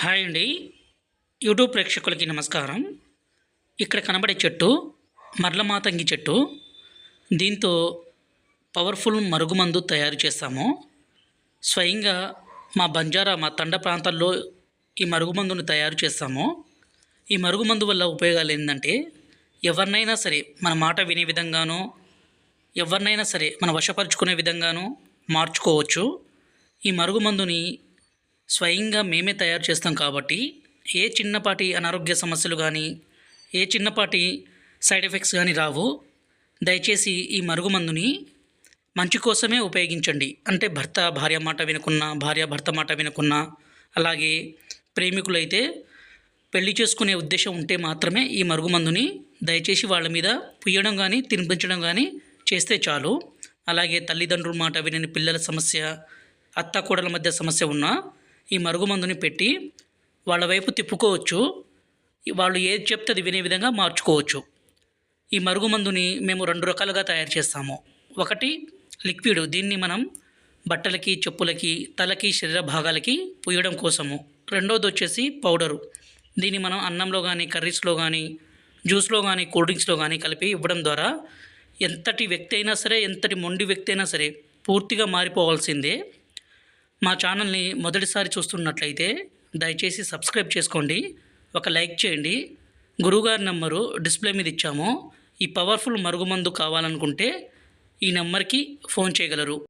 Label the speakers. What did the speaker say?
Speaker 1: Hi అండి. YouTube ప్రేక్షకులకి నమస్కారం. ఇక్కడ కనబడే చెట్టు మర్లమాతంగి చెట్టు. దీంతో పవర్ఫుల్ మరుగుమందు తయారు చేస్తాము. స్వయంగా మా బంజారా మా తండ ప్రాంతాల్లో ఈ మరుగుమందును తయారు చేస్తాము. ఈ మరుగుమందు వల్ల ఉపయోగాలు ఏంటంటే ఎవరినైనా సరే మన మాట వినే విధంగానో ఎవరినైనా సరే మన వశపరుచుకునే విధంగానూ మార్చుకోవచ్చు. ఈ మరుగుమందుని స్వయంగా మేమే తయారు చేస్తాం కాబట్టి ఏ చిన్నపాటి అనారోగ్య సమస్యలు కానీ ఏ చిన్నపాటి సైడ్ ఎఫెక్ట్స్ కానీ రావు. దయచేసి ఈ మరుగుమందుని మంచి కోసమే ఉపయోగించండి. అంటే భర్త భార్య మాట వినకున్నా భార్య భర్త మాట వినకున్నా అలాగే ప్రేమికులైతే పెళ్ళి చేసుకునే ఉద్దేశం ఉంటే మాత్రమే ఈ మరుగుమందుని దయచేసి వాళ్ళ మీద పుయ్యడం కానీ తినిపించడం కానీ చేస్తే చాలు. అలాగే తల్లిదండ్రుల మాట వినని పిల్లల సమస్య అత్త కోడల మధ్య సమస్య ఉన్నా ఈ మరుగుమందుని పెట్టి వాళ్ళ వైపు తిప్పుకోవచ్చు. వాళ్ళు ఏది చెప్తే అది వినే విధంగా మార్చుకోవచ్చు. ఈ మరుగుమందుని మేము రెండు రకాలుగా తయారు చేస్తాము. ఒకటి లిక్విడ్ దీన్ని మనం బట్టలకి చెప్పులకి తలకి శరీర భాగాలకి పూయడం కోసము. రెండోది వచ్చేసి పౌడరు. దీన్ని మనం అన్నంలో కానీ కర్రీస్లో కానీ జ్యూస్లో కానీ కూల్ డ్రింక్స్లో కానీ కలిపి ఇవ్వడం ద్వారా ఎంతటి వ్యక్తి అయినా సరే ఎంతటి మొండి వ్యక్తి అయినా సరే పూర్తిగా మారిపోవాల్సిందే. మా ఛానల్ని మొదటిసారి చూస్తున్నట్లయితే దయచేసి సబ్స్క్రైబ్ చేసుకోండి. ఒక లైక్ చేయండి. గురువుగారి నెంబరు డిస్ప్లే మీద ఇచ్చాము. ఈ పవర్ఫుల్ మరుగుమందు కావాలనుకుంటే ఈ నెంబర్కి ఫోన్ చేయగలరు.